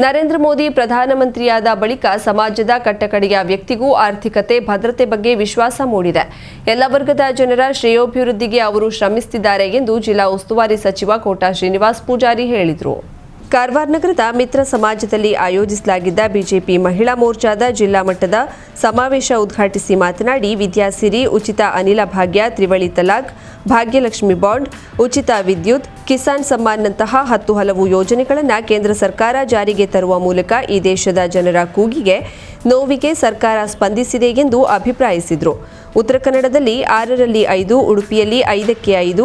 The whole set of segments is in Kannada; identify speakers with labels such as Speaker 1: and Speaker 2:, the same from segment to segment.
Speaker 1: ನರೇಂದ್ರ ಮೋದಿ ಪ್ರಧಾನಮಂತ್ರಿಯಾದ ಬಳಿಕ ಸಮಾಜದ ಕಟ್ಟಕಡೆಯ ವ್ಯಕ್ತಿಗೂ ಆರ್ಥಿಕತೆ, ಭದ್ರತೆ ಬಗ್ಗೆ ವಿಶ್ವಾಸ ಮೂಡಿದೆ. ಎಲ್ಲ ವರ್ಗದ ಜನರ ಶ್ರೇಯೋಭಿವೃದ್ಧಿಗೆ ಅವರು ಶ್ರಮಿಸುತ್ತಿದ್ದಾರೆ ಎಂದು ಜಿಲ್ಲಾ ಉಸ್ತುವಾರಿ ಸಚಿವ ಕೋಟಾ ಶ್ರೀನಿವಾಸ್ ಪೂಜಾರಿ ಹೇಳಿದರು. ಕಾರವಾರ ನಗರದ ಮಿತ್ರ ಸಮಾಜದಲ್ಲಿ ಆಯೋಜಿಸಲಾಗಿದ್ದ ಬಿಜೆಪಿ ಮಹಿಳಾ ಮೋರ್ಚಾದ ಜಿಲ್ಲಾ ಮಟ್ಟದ ಸಮಾವೇಶ ಉದ್ಘಾಟಿಸಿ ಮಾತನಾಡಿ, ವಿದ್ಯಾಸಿರಿ, ಉಚಿತ ಅನಿಲ ಭಾಗ್ಯ, ತ್ರಿವಳಿ ತಲಾಖ್, ಭಾಗ್ಯಲಕ್ಷ್ಮಿ ಬಾಂಡ್, ಉಚಿತ ವಿದ್ಯುತ್, ಕಿಸಾನ್ ಸಮ್ಮಾನ್ನಂತಹ ಹತ್ತು ಹಲವು ಯೋಜನೆಗಳನ್ನು ಕೇಂದ್ರ ಸರ್ಕಾರ ಜಾರಿಗೆ ತರುವ ಮೂಲಕ ಈ ದೇಶದ ಜನರ ಕೂಗಿಗೆ, ನೋವಿಗೆ ಸರ್ಕಾರ ಸ್ಪಂದಿಸಿದೆ ಎಂದು ಅಭಿಪ್ರಾಯಿಸಿದರು. ಉತ್ತರ ಕನ್ನಡದಲ್ಲಿ ಆರರಲ್ಲಿ ಐದು, ಉಡುಪಿಯಲ್ಲಿ ಐದಕ್ಕೆ ಐದು,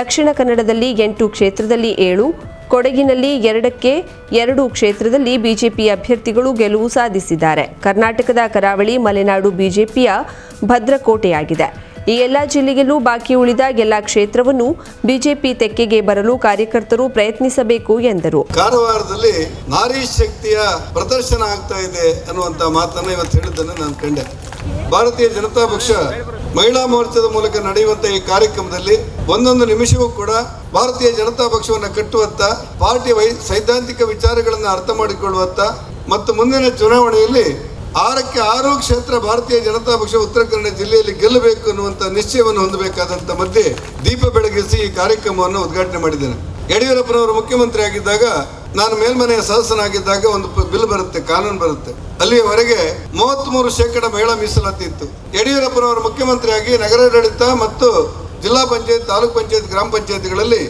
Speaker 1: ದಕ್ಷಿಣ ಕನ್ನಡದಲ್ಲಿ ಎಂಟು ಕ್ಷೇತ್ರದಲ್ಲಿ ಏಳು ಕೊಡಗಿನಲ್ಲಿ ಎರಡಕ್ಕೆ ಎರಡು ಕ್ಷೇತ್ರದಲ್ಲಿ ಬಿಜೆಪಿ ಅಭ್ಯರ್ಥಿಗಳು ಗೆಲುವು ಸಾಧಿಸಿದ್ದಾರೆ. ಕರ್ನಾಟಕದ ಕರಾವಳಿ ಮಲೆನಾಡು ಬಿಜೆಪಿಯ ಭದ್ರಕೋಟೆಯಾಗಿದೆ. ಈ ಎಲ್ಲ ಜಿಲ್ಲೆಯಲ್ಲೂ ಬಾಕಿ ಉಳಿದ ಎಲ್ಲ ಕ್ಷೇತ್ರವನ್ನು ಬಿಜೆಪಿ ತೆಕ್ಕೆಗೆ ಬರಲು ಕಾರ್ಯಕರ್ತರು ಪ್ರಯತ್ನಿಸಬೇಕು ಎಂದರು.
Speaker 2: ಕಾರವಾರದಲ್ಲಿ ನಾರಿ ಶಕ್ತಿಯ ಪ್ರದರ್ಶನ ಆಗ್ತಾ ಇದೆ ಅನ್ನುವಂತ ಮಾತನ್ನ ಇವತ್ತು ಹೇಳಿದ್ದನ್ನು ನಾನು ಕಂಡೆ. ಭಾರತೀಯ ಜನತಾ ಪಕ್ಷ ಮಹಿಳಾ ಮೋರ್ಚಾದ ಮೂಲಕ ನಡೆಯುವಂತಹ ಈ ಕಾರ್ಯಕ್ರಮದಲ್ಲಿ ಒಂದೊಂದು ನಿಮಿಷವೂ ಕೂಡ ಭಾರತೀಯ ಜನತಾ ಪಕ್ಷವನ್ನು ಕಟ್ಟುವತ್ತ, ಪಾರ್ಟಿ ವೈ ಸೈದ್ಧಾಂತಿಕ ವಿಚಾರಗಳನ್ನು ಅರ್ಥ ಮಾಡಿಕೊಳ್ಳುವತ್ತ ಮತ್ತು ಮುಂದಿನ ಚುನಾವಣೆಯಲ್ಲಿ ಆರಕ್ಕೆ ಆರು ಕ್ಷೇತ್ರ ಭಾರತೀಯ ಜನತಾ ಪಕ್ಷ ಉತ್ತರ ಕನ್ನಡ ಜಿಲ್ಲೆಯಲ್ಲಿ ಗೆಲ್ಲಬೇಕು ಅನ್ನುವಂಥ ನಿಶ್ಚಯವನ್ನು ಹೊಂದಬೇಕಾದಂಥ ಮಧ್ಯೆ ದೀಪ ಬೆಳಗಿಸಿ ಈ ಕಾರ್ಯಕ್ರಮವನ್ನು ಉದ್ಘಾಟನೆ ಮಾಡಿದ್ದೇನೆ. ಯಡಿಯೂರಪ್ಪನವರು ಮುಖ್ಯಮಂತ್ರಿ ಆಗಿದ್ದಾಗ ನಾನು ಮೇಲ್ಮನೆಯ ಸದಸ್ಯನಾಗಿದ್ದಾಗ ಒಂದು ಬಿಲ್ ಬರುತ್ತೆ, ಕಾನೂನು ಬರುತ್ತೆ. ಅಲ್ಲಿಯವರೆಗೆ ಮೂವತ್ತ್ಮೂರು ಶೇಕಡ ಮಹಿಳಾ ಮೀಸಲಾತಿ ಇತ್ತು. ಯಡಿಯೂರಪ್ಪನವರು ಮುಖ್ಯಮಂತ್ರಿಯಾಗಿ ನಗರಾಡಳಿತ ಮತ್ತು ಜಿಲ್ಲಾ ಪಂಚಾಯತ್, ತಾಲೂಕ್ ಪಂಚಾಯತ್, ಗ್ರಾಮ ಪಂಚಾಯತ್ಗಳಲ್ಲಿ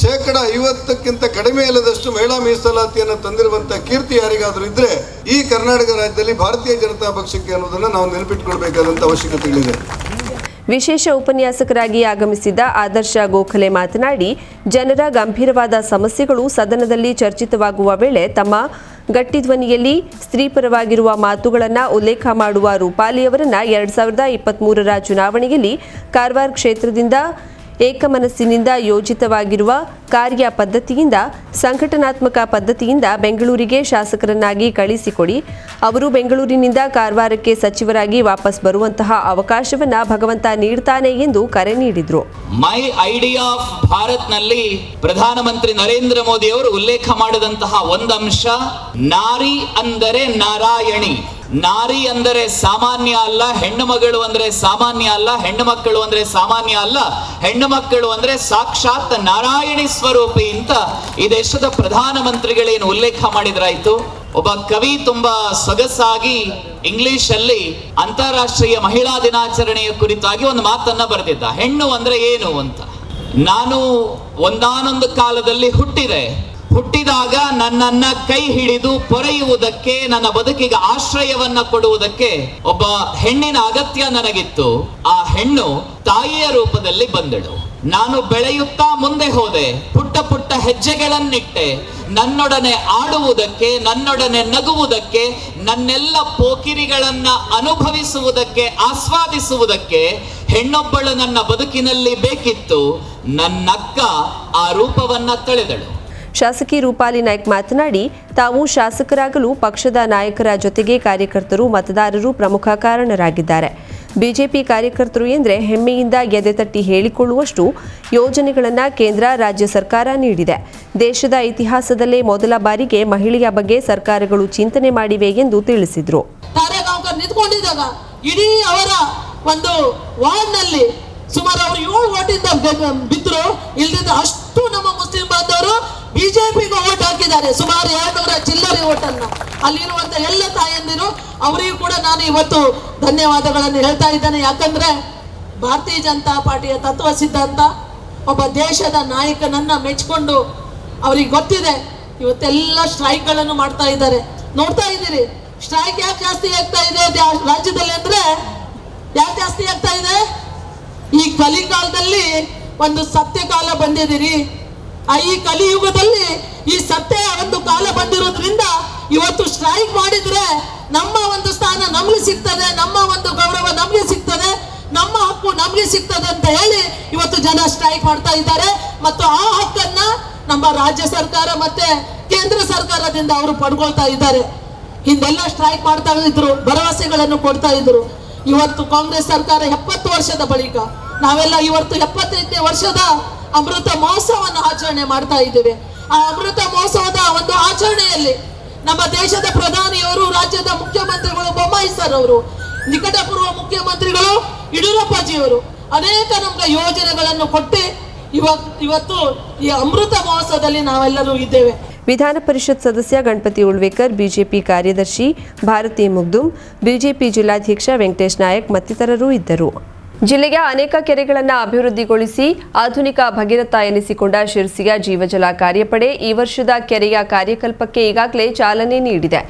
Speaker 2: ಶೇಕಡ ಐವತ್ತಕ್ಕಿಂತ ಕಡಿಮೆ ಇಲ್ಲದಷ್ಟು ಮಹಿಳಾ ಮೀಸಲಾತಿಯನ್ನು ತಂದಿರುವಂತ ಕೀರ್ತಿ ಯಾರಿಗಾದರೂ ಇದ್ರೆ ಈ ಕರ್ನಾಟಕ ರಾಜ್ಯದಲ್ಲಿ ಭಾರತೀಯ ಜನತಾ ಪಕ್ಷಕ್ಕೆ ಅನ್ನೋದನ್ನ ನಾವು ನೆನಪಿಟ್ಕೊಳ್ಬೇಕಾದಂತ ಅವಶ್ಯಕತೆಗಳಿದೆ.
Speaker 1: ವಿಶೇಷ ಉಪನ್ಯಾಸಕರಾಗಿ ಆಗಮಿಸಿದ ಆದರ್ಶ ಗೋಖಲೆ ಮಾತನಾಡಿ, ಜನರ ಗಂಭೀರವಾದ ಸಮಸ್ಯೆಗಳು ಸದನದಲ್ಲಿ ಚರ್ಚಿತವಾಗುವ ವೇಳೆ ತಮ್ಮ ಗಟ್ಟಿ ಧ್ವನಿಯಲ್ಲಿ ಸ್ತ್ರೀಪರವಾಗಿರುವ ಮಾತುಗಳನ್ನು ಉಲ್ಲೇಖ ಮಾಡುವ ರೂಪಾಲಿಯವರನ್ನು ಎರಡ್ ಸಾವಿರದ ಇಪ್ಪತ್ಮೂರರ ಚುನಾವಣೆಯಲ್ಲಿ ಕಾರವಾರ ಕ್ಷೇತ್ರದಿಂದ ಏಕಮನಸ್ಸಿನಿಂದ ಯೋಜಿತವಾಗಿರುವ ಕಾರ್ಯ ಪದ್ಧತಿಯಿಂದ, ಸಂಘಟನಾತ್ಮಕ ಪದ್ಧತಿಯಿಂದ ಬೆಂಗಳೂರಿಗೆ ಶಾಸಕರನ್ನಾಗಿ ಕಳಿಸಿಕೊಡಿ. ಅವರು ಬೆಂಗಳೂರಿನಿಂದ ಕಾರವಾರಕ್ಕೆ ಸಚಿವರಾಗಿ ವಾಪಸ್ ಬರುವಂತಹ ಅವಕಾಶವನ್ನ ಭಗವಂತ ನೀಡ್ತಾನೆ ಎಂದು ಕರೆ ನೀಡಿದರು.
Speaker 3: ಮೈ ಐಡಿಯಾ ಆಫ್ ಭಾರತ್ನಲ್ಲಿ ಪ್ರಧಾನಮಂತ್ರಿ ನರೇಂದ್ರ ಮೋದಿ ಅವರು ಉಲ್ಲೇಖ ಮಾಡಿದಂತಹ ಒಂದಂಶ, ನಾರಿ ಅಂದರೆ ನಾರಾಯಣಿ. ನಾರಿ ಅಂದರೆ ಸಾಮಾನ್ಯ ಅಲ್ಲ, ಹೆಣ್ಣು ಮಗಳು ಅಂದ್ರೆ ಸಾಮಾನ್ಯ ಅಲ್ಲ, ಹೆಣ್ಣು ಮಕ್ಕಳು ಅಂದ್ರೆ ಸಾಮಾನ್ಯ ಅಲ್ಲ, ಹೆಣ್ಣು ಮಕ್ಕಳು ಅಂದ್ರೆ ಸಾಕ್ಷಾತ್ ನಾರಾಯಣಿ ಸ್ವರೂಪಿ ಅಂತ ಈ ದೇಶದ ಪ್ರಧಾನಮಂತ್ರಿಗಳೇನು ಉಲ್ಲೇಖ ಮಾಡಿದ್ರಾಯ್ತು? ಒಬ್ಬ ಕವಿ ತುಂಬಾ ಸೊಗಸಾಗಿ ಇಂಗ್ಲಿಷ್ ಅಲ್ಲಿ ಅಂತಾರಾಷ್ಟ್ರೀಯ ಮಹಿಳಾ ದಿನಾಚರಣೆಯ ಕುರಿತಾಗಿ ಒಂದು ಮಾತನ್ನ ಬರೆದಿದ್ದ. ಹೆಣ್ಣು ಅಂದ್ರೆ ಏನು ಅಂತ? ನಾನು ಒಂದಾನೊಂದು ಕಾಲದಲ್ಲಿ ಹುಟ್ಟಿದೆ. ಹುಟ್ಟಿದಾಗ ನನ್ನನ್ನ ಕೈ ಹಿಡಿದು ಪೊರೆಯುವುದಕ್ಕೆ, ನನ್ನ ಬದುಕಿಗೆ ಆಶ್ರಯವನ್ನ ಕೊಡುವುದಕ್ಕೆ ಒಬ್ಬ ಹೆಣ್ಣಿನ ಅಗತ್ಯ ನನಗಿತ್ತು. ಆ ಹೆಣ್ಣು ತಾಯಿಯ ರೂಪದಲ್ಲಿ ಬಂದಳು. ನಾನು ಬೆಳೆಯುತ್ತಾ ಮುಂದೆ ಹೋದೆ. ಪುಟ್ಟ ಪುಟ್ಟ ಹೆಜ್ಜೆಗಳನ್ನಿಟ್ಟೆ. ನನ್ನೊಡನೆ ಆಡುವುದಕ್ಕೆ, ನನ್ನೊಡನೆ ನಗುವುದಕ್ಕೆ, ನನ್ನೆಲ್ಲ ಪೋಕಿರಿಗಳನ್ನ ಅನುಭವಿಸುವುದಕ್ಕೆ, ಆಸ್ವಾದಿಸುವುದಕ್ಕೆ ಹೆಣ್ಣೊಬ್ಬಳು ನನ್ನ ಬದುಕಿನಲ್ಲಿ ಬೇಕಿತ್ತು. ನನ್ನಕ್ಕ ಆ ರೂಪವನ್ನ ತಳೆದಳು.
Speaker 1: ಶಾಸಕಿ ರೂಪಾಲಿ ನಾಯ್ಕ್ ಮಾತನಾಡಿ, ತಾವು ಶಾಸಕರಾಗಲು ಪಕ್ಷದ ನಾಯಕರ ಜೊತೆಗೆ ಕಾರ್ಯಕರ್ತರು, ಮತದಾರರು ಪ್ರಮುಖ ಕಾರಣರಾಗಿದ್ದಾರೆ. ಬಿಜೆಪಿ ಕಾರ್ಯಕರ್ತರು ಎಂದರೆ ಹೆಮ್ಮೆಯಿಂದ ಎದೆತಟ್ಟಿ ಹೇಳಿಕೊಳ್ಳುವಷ್ಟು ಯೋಜನೆಗಳನ್ನು ಕೇಂದ್ರ, ರಾಜ್ಯ ಸರ್ಕಾರ ನೀಡಿದೆ. ದೇಶದ ಇತಿಹಾಸದಲ್ಲೇ ಮೊದಲ ಬಾರಿಗೆ ಮಹಿಳೆಯ ಬಗ್ಗೆ ಸರ್ಕಾರಗಳು ಚಿಂತನೆ ಮಾಡಿವೆ ಎಂದು ತಿಳಿಸಿದರು.
Speaker 4: ಸುಮಾರು ಅವರು ಏಳು ಓಟಿಂದ ಬಿದ್ರು, ಇಲ್ದಿದ್ದ ಅಷ್ಟು ನಮ್ಮ ಮುಸ್ಲಿಂ ಬಾಂಧವರು ಬಿಜೆಪಿಗೆ ಓಟ್ ಹಾಕಿದ್ದಾರೆ. ಸುಮಾರು ಎರಡ್ನೂರ ಚಿಲ್ಲರೆ ಓಟನ್ನ. ಅಲ್ಲಿರುವಂತ ಎಲ್ಲ ತಾಯಂದಿರು, ಅವರಿಗೂ ಕೂಡ ನಾನು ಇವತ್ತು ಧನ್ಯವಾದಗಳನ್ನು ಹೇಳ್ತಾ ಇದ್ದೇನೆ. ಯಾಕಂದ್ರೆ ಭಾರತೀಯ ಜನತಾ ಪಾರ್ಟಿಯ ತತ್ವ ಸಿದ್ಧಾಂತ, ಒಬ್ಬ ದೇಶದ ನಾಯಕನನ್ನ ಮೆಚ್ಕೊಂಡು ಅವ್ರಿಗೆ ಗೊತ್ತಿದೆ. ಇವತ್ತೆಲ್ಲ ಸ್ಟ್ರೈಕ್ಗಳನ್ನು ಮಾಡ್ತಾ ಇದ್ದಾರೆ. ನೋಡ್ತಾ ಇದ್ದೀರಿ, ಸ್ಟ್ರೈಕ್ ಯಾಕೆ ಜಾಸ್ತಿ ಆಗ್ತಾ ಇದೆ ರಾಜ್ಯದಲ್ಲಿ ಅಂದ್ರೆ ಯಾಕೆ ಜಾಸ್ತಿ ಆಗ್ತಾ ಇದೆ? ಈ ಕಲಿಕಾಲದಲ್ಲಿ ಒಂದು ಸತ್ಯ ಕಾಲ ಬಂದಿದ್ದೀರಿ. ಆ ಈ ಕಲಿಯುಗದಲ್ಲಿ ಈ ಸತ್ಯ ಒಂದು ಕಾಲ ಬಂದಿರೋದ್ರಿಂದ ಇವತ್ತು ಸ್ಟ್ರೈಕ್ ಮಾಡಿದ್ರೆ ನಮ್ಮ ಒಂದು ಸ್ಥಾನ ನಮ್ಗೆ ಸಿಗ್ತದೆ, ನಮ್ಮ ಒಂದು ಗೌರವ ನಮ್ಗೆ ಸಿಗ್ತದೆ, ನಮ್ಮ ಹಕ್ಕು ನಮ್ಗೆ ಸಿಗ್ತದೆ ಅಂತ ಹೇಳಿ ಇವತ್ತು ಜನ ಸ್ಟ್ರೈಕ್ ಮಾಡ್ತಾ ಇದ್ದಾರೆ. ಮತ್ತು ಆ ಹಕ್ಕನ್ನ ನಮ್ಮ ರಾಜ್ಯ ಸರ್ಕಾರ ಮತ್ತೆ ಕೇಂದ್ರ ಸರ್ಕಾರದಿಂದ ಅವರು ಪಡ್ಕೊಳ್ತಾ ಇದ್ದಾರೆ. ಹಿಂದೆಲ್ಲ ಸ್ಟ್ರೈಕ್ ಮಾಡ್ತಾ ಇದ್ರು, ಭರವಸೆಗಳನ್ನು ಕೊಡ್ತಾ ಇದ್ರು. ಇವತ್ತು ಕಾಂಗ್ರೆಸ್ ಸರ್ಕಾರ ಎಪ್ಪತ್ತು ವರ್ಷದ ಬಳಿಕ ನಾವೆಲ್ಲ ಇವತ್ತು ಎಪ್ಪತ್ತೈದನೇ ವರ್ಷದ ಅಮೃತ ಮಹೋತ್ಸವವನ್ನು ಆಚರಣೆ ಮಾಡ್ತಾ ಇದ್ದೇವೆ. ಆ ಅಮೃತ ಮಹೋತ್ಸವದ ಒಂದು ಆಚರಣೆಯಲ್ಲಿ ನಮ್ಮ ದೇಶದ ಪ್ರಧಾನಿಯವರು, ರಾಜ್ಯದ ಮುಖ್ಯಮಂತ್ರಿಗಳು ಬೊಮ್ಮಾಯಿ ಸರ್ ಅವರು, ನಿಕಟಪೂರ್ವ ಮುಖ್ಯಮಂತ್ರಿಗಳು ಯಡಿಯೂರಪ್ಪಾಜಿಯವರು ಅನೇಕ ನಮ್ಗೆ ಯೋಜನೆಗಳನ್ನು ಕೊಟ್ಟು ಇವತ್ತು ಇವತ್ತು ಈ ಅಮೃತ ಮಹೋತ್ಸವದಲ್ಲಿ ನಾವೆಲ್ಲರೂ ಇದ್ದೇವೆ.
Speaker 1: ವಿಧಾನ ಪರಿಷತ್ ಸದಸ್ಯ ಗಣಪತಿ ಉಳ್ವೇಕರ್, ಬಿಜೆಪಿ ಕಾರ್ಯದರ್ಶಿ ಭಾರತಿ ಮುಗ್ದುಂ ಬಿಜೆಪಿ ಜಿಲ್ಲಾಧ್ಯಕ್ಷ ವೆಂಕಟೇಶ್ ನಾಯಕ್ ಮತ್ತಿತರರು ಇದ್ದರು. ಜಿಲ್ಲೆಯ ಅನೇಕ ಕೆರೆಗಳನ್ನು ಅಭಿವೃದ್ಧಿಗೊಳಿಸಿ ಆಧುನಿಕ ಭಗೀರಥ ಎನಿಸಿಕೊಂಡ ಶಿರ್ಸಿಯ ಜೀವಜಲ ಕಾರ್ಯಪಡೆ ಈ ವರ್ಷದ ಕೆರೆಯ ಕಾರ್ಯಕಲ್ಪಕ್ಕೆ ಈಗಾಗಲೇ ಚಾಲನೆ ನೀಡಿದೆ.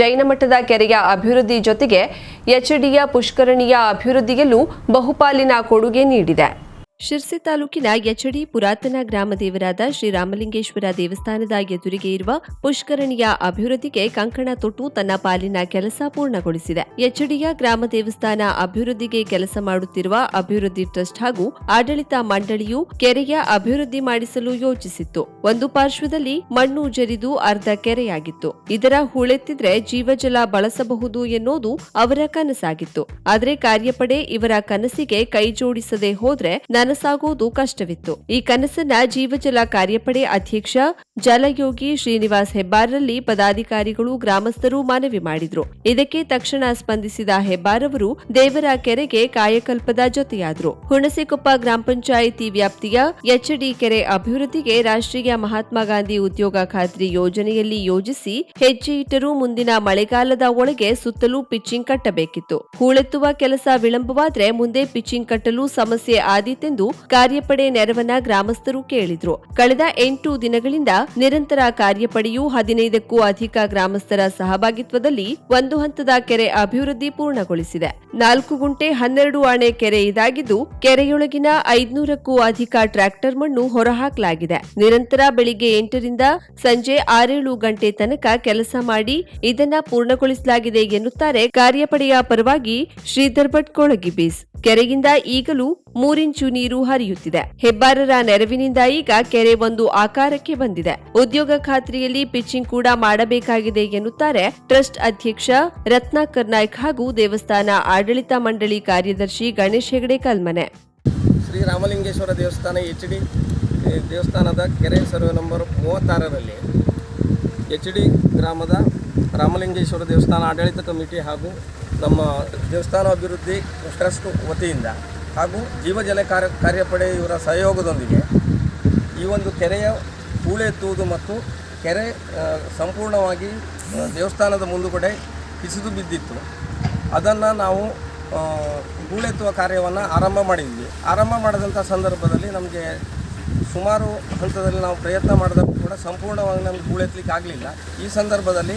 Speaker 1: ಜೈನ ಮಠದ ಕೆರೆಯ ಅಭಿವೃದ್ಧಿ ಜೊತೆಗೆ ಎಚ್ಡಿಯ ಪುಷ್ಕರಣಿಯ ಅಭಿವೃದ್ಧಿಯಲ್ಲೂ ಬಹುಪಾಲಿನ ಕೊಡುಗೆ ನೀಡಿದೆ. ಶಿರ್ಸಿ ತಾಲೂಕಿನ ಯಚಡಿ ಪುರಾತನ ಗ್ರಾಮ ದೇವರಾದ ಶ್ರೀರಾಮಲಿಂಗೇಶ್ವರ ದೇವಸ್ಥಾನದ ಎದುರಿಗೆ ಇರುವ ಪುಷ್ಕರಣಿಯ ಅಭಿವೃದ್ಧಿಗೆ ಕಂಕಣ ತೊಟ್ಟು ತನ್ನ ಪಾಲಿನ ಕೆಲಸ ಪೂರ್ಣಗೊಳಿಸಿದೆ. ಯಚಡಿಯ ಗ್ರಾಮ ದೇವಸ್ಥಾನ ಅಭಿವೃದ್ಧಿಗೆ ಕೆಲಸ ಮಾಡುತ್ತಿರುವ ಅಭಿವೃದ್ಧಿ ಟ್ರಸ್ಟ್ ಹಾಗೂ ಆಡಳಿತ ಮಂಡಳಿಯು ಕೆರೆಯ ಅಭಿವೃದ್ಧಿ ಮಾಡಿಸಲು ಯೋಚಿಸಿತ್ತು. ಒಂದು ಪಾರ್ಶ್ವದಲ್ಲಿ ಮಣ್ಣು ಜರಿದು ಅರ್ಧ ಕೆರೆಯಾಗಿತ್ತು. ಇದರ ಹೂಳೆತ್ತಿದ್ರೆ ಜೀವಜಲ ಬಳಸಬಹುದು ಎನ್ನುವುದು ಅವರ ಕನಸಾಗಿತ್ತು. ಆದರೆ ಕಾರ್ಯಪಡೆ ಇವರ ಕನಸಿಗೆ ಕೈಜೋಡಿಸದೆ ಹೋದ್ರೆ ನನಸಾಗುವುದು ಕಷ್ಟವಿತ್ತು. ಈ ಕನಸನ್ನ ಜೀವಜಲ ಕಾರ್ಯಪಡೆ ಅಧ್ಯಕ್ಷ ಜಲಯೋಗಿ ಶ್ರೀನಿವಾಸ್ ಹೆಬ್ಬಾರ್ರಲ್ಲಿ ಪದಾಧಿಕಾರಿಗಳು, ಗ್ರಾಮಸ್ಥರು ಮನವಿ ಮಾಡಿದ್ರು. ಇದಕ್ಕೆ ತಕ್ಷಣ ಸ್ಪಂದಿಸಿದ ಹೆಬ್ಬಾರ್ ಅವರು ದೇವರ ಕೆರೆಗೆ ಕಾಯಕಲ್ಪದ ಜೊತೆಯಾದ್ರು. ಹುಣಸೆಕೊಪ್ಪ ಗ್ರಾಮ ಪಂಚಾಯಿತಿ ವ್ಯಾಪ್ತಿಯ ಎಚ್ಡಿ ಕೆರೆ ಅಭಿವೃದ್ಧಿಗೆ ರಾಷ್ಟ್ರೀಯ ಮಹಾತ್ಮ ಗಾಂಧಿ ಉದ್ಯೋಗ ಖಾತ್ರಿ ಯೋಜನೆಯಲ್ಲಿ ಯೋಜಿಸಿ ಹೆಜ್ಜೆ ಇಟ್ಟರೂ ಮುಂದಿನ ಮಳೆಗಾಲದ ಒಳಗೆ ಸುತ್ತಲೂ ಪಿಚ್ಚಿಂಗ್ ಕಟ್ಟಬೇಕಿತ್ತು. ಹೂಳೆತ್ತುವ ಕೆಲಸ ವಿಳಂಬವಾದ್ರೆ ಮುಂದೆ ಪಿಚ್ಚಿಂಗ್ ಕಟ್ಟಲು ಸಮಸ್ಯೆ ಆದೀತೆಂದು ಕಾರ್ಯಪಡೆ ನೆರವನ್ನ ಗ್ರಾಮಸ್ಥರು ಕೇಳಿದ್ರು. ಕಳೆದ ಎಂಟು ದಿನಗಳಿಂದ ನಿರಂತರ ಕಾರ್ಯಪಡೆಯು ಹದಿನೈದಕ್ಕೂ ಅಧಿಕ ಗ್ರಾಮಸ್ಥರ ಸಹಭಾಗಿತ್ವದಲ್ಲಿ ಒಂದು ಹಂತದ ಕೆರೆ ಅಭಿವೃದ್ಧಿ ಪೂರ್ಣಗೊಳಿಸಿದೆ. ನಾಲ್ಕು ಗುಂಟೆ ಹನ್ನೆರಡು ಆಣೆ ಕೆರೆ ಇದಾಗಿದ್ದು, ಕೆರೆಯೊಳಗಿನ ಐದ್ನೂರಕ್ಕೂ ಅಧಿಕ ಟ್ರ್ಯಾಕ್ಟರ್ ಮಣ್ಣು ಹೊರಹಾಕಲಾಗಿದೆ. ನಿರಂತರ ಬೆಳಿಗ್ಗೆ ಎಂಟರಿಂದ ಸಂಜೆ ಆರೇಳು ಗಂಟೆ ತನಕ ಕೆಲಸ ಮಾಡಿ ಇದನ್ನ ಪೂರ್ಣಗೊಳಿಸಲಾಗಿದೆ ಎನ್ನುತ್ತಾರೆ ಕಾರ್ಯಪಡೆಯ ಪರವಾಗಿ ಶ್ರೀಧರ್ ಭಟ್ ಕೊಳಗಿಬೀಸ್ ಕೆರೆಯಿಂದ ಈಗಲೂ ಮೂರಿಂಚು ನೀರು ಹರಿಯುತ್ತಿದೆ. ಹೆಬ್ಬಾರರ ನೆರವಿನಿಂದ ಈಗ ಕೆರೆ ಒಂದು ಆಕಾರಕ್ಕೆ ಬಂದಿದೆ. ಉದ್ಯೋಗ ಖಾತ್ರಿಯಲ್ಲಿ ಪಿಚ್ಚಿಂಗ್ ಕೂಡ ಮಾಡಬೇಕಾಗಿದೆ ಎನ್ನುತ್ತಾರೆ ಟ್ರಸ್ಟ್ ಅಧ್ಯಕ್ಷ ರತ್ನಾಕರ್ ನಾಯ್ಕ್ ಹಾಗೂ ದೇವಸ್ಥಾನ ಆಡಳಿತ ಮಂಡಳಿ ಕಾರ್ಯದರ್ಶಿ ಗಣೇಶ್ ಹೆಗಡೆ ಕಲ್ಮನೆ.
Speaker 5: ಶ್ರೀ ರಾಮಲಿಂಗೇಶ್ವರ ದೇವಸ್ಥಾನ ಎಚ್ ಡಿ ದೇವಸ್ಥಾನದ ಕೆರೆ ಸರ್ವೆ ನಂಬರ್ ಮೂವತ್ತಾರರಲ್ಲಿ ಎಚ್ ಡಿ ಗ್ರಾಮದ ರಾಮಲಿಂಗೇಶ್ವರ ದೇವಸ್ಥಾನ ಆಡಳಿತ ಕಮಿಟಿ ಹಾಗೂ ನಮ್ಮ ದೇವಸ್ಥಾನ ಅಭಿವೃದ್ಧಿ ಟ್ರಸ್ಟ್ ವತಿಯಿಂದ ಹಾಗೂ ಜೀವಜಲ ಕಾರ್ಯ ಕಾರ್ಯಪಡೆ ಇವರ ಸಹಯೋಗದೊಂದಿಗೆ ಈ ಒಂದು ಕೆರೆಯ ಹೂಳೆತ್ತುವುದು ಮತ್ತು ಕೆರೆ ಸಂಪೂರ್ಣವಾಗಿ ದೇವಸ್ಥಾನದ ಮುಂದುಗಡೆ ಕಿಸಿದು ಬಿದ್ದಿತ್ತು. ಅದನ್ನು ನಾವು ಹೂಳೆತ್ತುವ ಕಾರ್ಯವನ್ನು ಆರಂಭ ಮಾಡಿದ್ವಿ. ಆರಂಭ ಮಾಡಿದಂಥ ಸಂದರ್ಭದಲ್ಲಿ ನಮಗೆ ಸುಮಾರು ಹಂತದಲ್ಲಿ ನಾವು ಪ್ರಯತ್ನ ಮಾಡಿದಾಗ ಕೂಡ ಸಂಪೂರ್ಣವಾಗಿ ನಮಗೆ ಹೂಳೆತ್ತಲಿಕ್ಕೆ ಆಗಲಿಲ್ಲ. ಈ ಸಂದರ್ಭದಲ್ಲಿ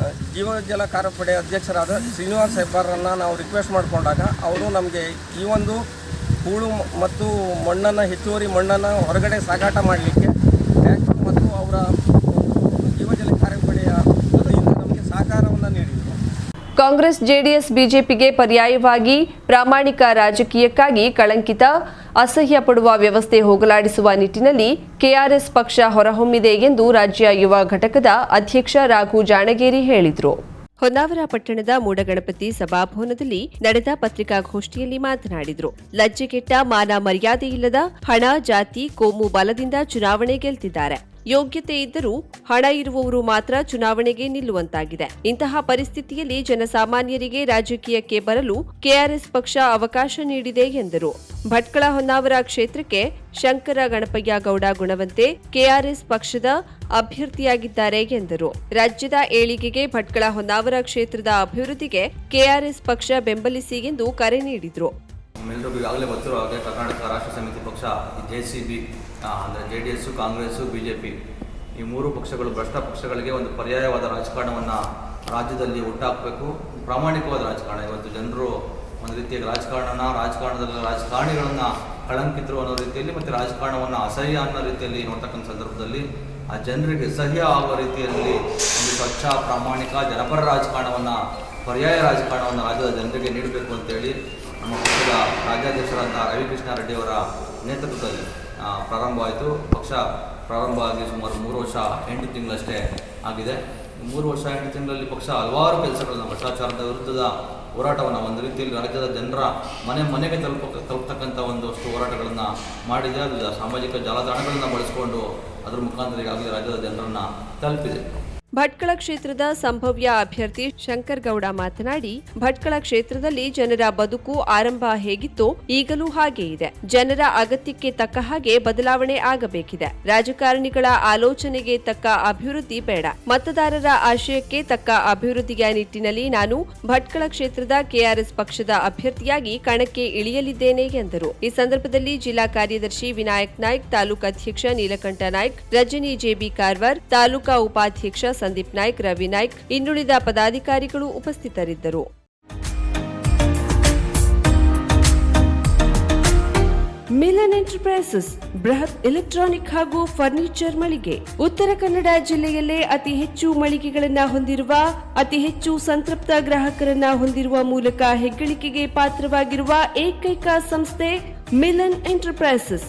Speaker 5: ಆ, ಜೀವಜಲ ಕಾರ್ಯಪಡೆ ಅಧ್ಯಕ್ಷರಾದ ಶ್ರೀನಿವಾಸ್ ಹೆಬ್ಬಾರನ್ನು ನಾವು ರಿಕ್ವೆಸ್ಟ್ ಮಾಡಿಕೊಂಡಾಗ ಅವರು ನಮಗೆ ಈ ಒಂದು ಹೂಳು ಮತ್ತು ಮಣ್ಣನ್ನು ಹೆಚ್ಚುವರಿ ಮಣ್ಣನ್ನು ಹೊರಗಡೆ ಸಾಗಾಟ ಮಾಡಲಿಕ್ಕೆ ಮತ್ತು ಅವರ ಜೀವಜಲ ಕಾರ್ಯಪಡೆಯ ವತಿಯಿಂದ ನಮಗೆ ಸಹಕಾರವನ್ನು ನೀಡಿದರು
Speaker 1: ಕಾಂಗ್ರೆಸ್, ಜೆಡಿಎಸ್, ಬಿಜೆಪಿಗೆ ಪರ್ಯಾಯವಾಗಿ ಪ್ರಾಮಾಣಿಕ ರಾಜಕೀಯಕ್ಕಾಗಿ ಕಳಂಕಿತ ಅಸಹ್ಯ ಪಡುವ ವ್ಯವಸ್ಥೆ ಹೋಗಲಾಡಿಸುವ ನಿಟ್ಟಿನಲ್ಲಿ ಕೆಆರ್ಎಸ್ ಪಕ್ಷ ಹೊರಹೊಮ್ಮಿದೆ ಎಂದು ರಾಜ್ಯ ಯುವ ಘಟಕದ ಅಧ್ಯಕ್ಷ ರಾಘು ಜಾಣಗೇರಿ ಹೇಳಿದರು. ಹೊನ್ನಾವರ ಪಟ್ಟಣದ ಮೂಡಗಣಪತಿ ಸಭಾಭವನದಲ್ಲಿ ನಡೆದ ಪತ್ರಿಕಾಗೋಷ್ಠಿಯಲ್ಲಿ ಮಾತನಾಡಿದರು. ಲಜ್ಜೆಗೆಟ್ಟ ಮಾನ ಮರ್ಯಾದೆ ಇಲ್ಲದ, ಹಣ, ಜಾತಿ, ಕೋಮು, ಬಲದಿಂದ ಚುನಾವಣೆ ಗೆಲ್ತಿದ್ದಾರೆ. ಯೋಗ್ಯತೆ ಇದ್ದರೂ ಹಣ ಇರುವವರು ಮಾತ್ರ ಚುನಾವಣೆಗೆ ನಿಲ್ಲುವಂತಾಗಿದೆ. ಇಂತಹ ಪರಿಸ್ಥಿತಿಯಲ್ಲಿ ಜನಸಾಮಾನ್ಯರಿಗೆ ರಾಜಕೀಯಕ್ಕೆ ಬರಲು ಕೆಆರ್ಎಸ್ ಪಕ್ಷ ಅವಕಾಶ ನೀಡಿದೆ ಎಂದರು. ಭಟ್ಕಳ ಹೊನ್ನಾವರ ಕ್ಷೇತ್ರಕ್ಕೆ ಶಂಕರ ಗಣಪಯ್ಯ ಗೌಡ ಗುಣವಂತೆ ಕೆಆರ್ಎಸ್ ಪಕ್ಷದ ಅಭ್ಯರ್ಥಿಯಾಗಿದ್ದಾರೆ ಎಂದರು. ರಾಜ್ಯದ ಏಳಿಗೆಗೆ ಭಟ್ಕಳ ಹೊನ್ನಾವರ ಕ್ಷೇತ್ರದ ಅಭಿವೃದ್ಧಿಗೆ ಕೆಆರ್ಎಸ್ ಪಕ್ಷ ಬೆಂಬಲಿಸಿ ಎಂದು ಕರೆ ನೀಡಿದರು.
Speaker 6: ಈಗಾಗಲೇ ಗೊತ್ತಿರೋ ಹಾಗೆ ಕರ್ನಾಟಕ ರಾಷ್ಟ್ರ ಸಮಿತಿ ಪಕ್ಷ ಜೆ ಸಿ ಬಿ ಅಂದರೆ J D S Congress B J P ಈ ಮೂರು ಪಕ್ಷಗಳು, ಭ್ರಷ್ಟ ಪಕ್ಷಗಳಿಗೆ ಒಂದು ಪರ್ಯಾಯವಾದ ರಾಜಕಾರಣವನ್ನು ರಾಜ್ಯದಲ್ಲಿ ಹುಟ್ಟಾಕಬೇಕು ಪ್ರಾಮಾಣಿಕವಾದ ರಾಜಕಾರಣ. ಇವತ್ತು ಜನರು ಒಂದು ರೀತಿಯ ರಾಜಕಾರಣನ, ರಾಜಕಾರಣದಲ್ಲಿ ರಾಜಕಾರಣಿಗಳನ್ನು ಕಳಂಕಿತರು ಅನ್ನೋ ರೀತಿಯಲ್ಲಿ ಮತ್ತು ರಾಜಕಾರಣವನ್ನು ಅಸಹ್ಯ ಅನ್ನೋ ರೀತಿಯಲ್ಲಿ ನೋಡ್ತಕ್ಕಂಥ ಸಂದರ್ಭದಲ್ಲಿ ಆ ಜನರಿಗೆ ಸಹ್ಯ ಆಗುವ ರೀತಿಯಲ್ಲಿ ಒಂದು ಸ್ವಚ್ಛ, ಪ್ರಾಮಾಣಿಕ, ಜನಪರ ರಾಜಕಾರಣವನ್ನು, ಪರ್ಯಾಯ ರಾಜಕಾರಣವನ್ನು ರಾಜ್ಯದ ಜನರಿಗೆ ನೀಡಬೇಕು ಅಂತೇಳಿ ನಮ್ಮ ಪಕ್ಷದ ರಾಜ್ಯಾಧ್ಯಕ್ಷರಾದ ರವಿಕೃಷ್ಣ ರೆಡ್ಡಿಯವರ ನೇತೃತ್ವದಲ್ಲಿ ಆ, ಪ್ರಾರಂಭವಾಯಿತು ಪಕ್ಷ ಪ್ರಾರಂಭ ಆಗಿ ಸುಮಾರು ಮೂರು ವರ್ಷ ಎಂಟು ತಿಂಗಳಷ್ಟೇ ಆಗಿದೆ. ಮೂರು ವರ್ಷ ಎಂಟು ತಿಂಗಳಲ್ಲಿ ಪಕ್ಷ ಹಲವಾರು ಕೆಲಸಗಳನ್ನು ಭ್ರಷ್ಟಾಚಾರದ ವಿರುದ್ಧದ ಹೋರಾಟವನ್ನು ಒಂದು ರೀತಿಯಲ್ಲಿ ರಾಜ್ಯದ ಜನರ ಮನೆ ಮನೆಗೆ ತಲುಪ ತಲುಪ್ತಕ್ಕಂಥ ಒಂದಷ್ಟು ಹೋರಾಟಗಳನ್ನು ಮಾಡಿದೆ. ಅದು ಸಾಮಾಜಿಕ ಜಾಲತಾಣಗಳನ್ನು ಬಳಸಿಕೊಂಡು ಅದರ ಮುಖಾಂತರ ಈಗಾಗಲೇ ರಾಜ್ಯದ ಜನರನ್ನು ತಲುಪಿದೆ.
Speaker 1: ಭಟ್ಕಳ ಕ್ಷೇತ್ರದ ಸಂಭವ್ಯ ಅಭ್ಯರ್ಥಿ ಶಂಕರ್ ಗೌಡ ಮಾತನಾಡಿ, ಭಟ್ಕಳ ಕ್ಷೇತ್ರದಲ್ಲಿ ಜನರ ಬದುಕು ಆರಂಭ ಹೇಗಿತ್ತೋ ಈಗಲೂ ಹಾಗೆ ಇದೆ. ಜನರ ಅಗತ್ಯಕ್ಕೆ ತಕ್ಕ ಹಾಗೆ ಬದಲಾವಣೆ ಆಗಬೇಕಿದೆ. ರಾಜಕಾರಣಿಗಳ ಆಲೋಚನೆಗೆ ತಕ್ಕ ಅಭಿವೃದ್ಧಿ ಬೇಡ. ಮತದಾರರ ಆಶಯಕ್ಕೆ ತಕ್ಕ ಅಭಿವೃದ್ಧಿಯ ನಿಟ್ಟಿನಲ್ಲಿ ನಾನು ಭಟ್ಕಳ ಕ್ಷೇತ್ರದ ಕೆಆರ್ಎಸ್ ಪಕ್ಷದ ಅಭ್ಯರ್ಥಿಯಾಗಿ ಕಣಕ್ಕೆ ಇಳಿಯಲಿದ್ದೇನೆ ಎಂದರು. ಈ ಸಂದರ್ಭದಲ್ಲಿ ಜಿಲ್ಲಾ ಕಾರ್ಯದರ್ಶಿ ವಿನಾಯಕ್ ನಾಯ್ಕ್, ತಾಲೂಕು ಅಧ್ಯಕ್ಷ ನೀಲಕಂಠ ನಾಯ್ಕ್, ರಜನಿ ಜೆಬಿ ಕಾರ್ವಾರ್, ತಾಲೂಕಾ ಉಪಾಧ್ಯಕ್ಷ ಸಂದೀಪ್ ನಾಯ್ಕ್, ರವಿ ನಾಯ್ಕ್ ಇನ್ನುಳಿದ ಪದಾಧಿಕಾರಿಗಳು ಉಪಸ್ಥಿತರಿದ್ದರು. ಮಿಲನ್ ಎಂಟರ್ಪ್ರೈಸಸ್, ಬೃಹತ್ ಎಲೆಕ್ಟ್ರಾನಿಕ್ ಹಾಗೂ ಫರ್ನಿಚರ್ ಮಳಿಗೆ. ಉತ್ತರ ಕನ್ನಡ ಜಿಲ್ಲೆಯಲ್ಲೇ ಅತಿ ಹೆಚ್ಚು ಮಳಿಗೆಗಳನ್ನು ಹೊಂದಿರುವ, ಅತಿ ಹೆಚ್ಚು ಸಂತೃಪ್ತ ಗ್ರಾಹಕರನ್ನ ಹೊಂದಿರುವ ಮೂಲಕ ಹೆಗ್ಗಳಿಕೆಗೆ ಪಾತ್ರವಾಗಿರುವ ಏಕೈಕ ಸಂಸ್ಥೆ ಮಿಲನ್ ಎಂಟರ್ಪ್ರೈಸಸ್.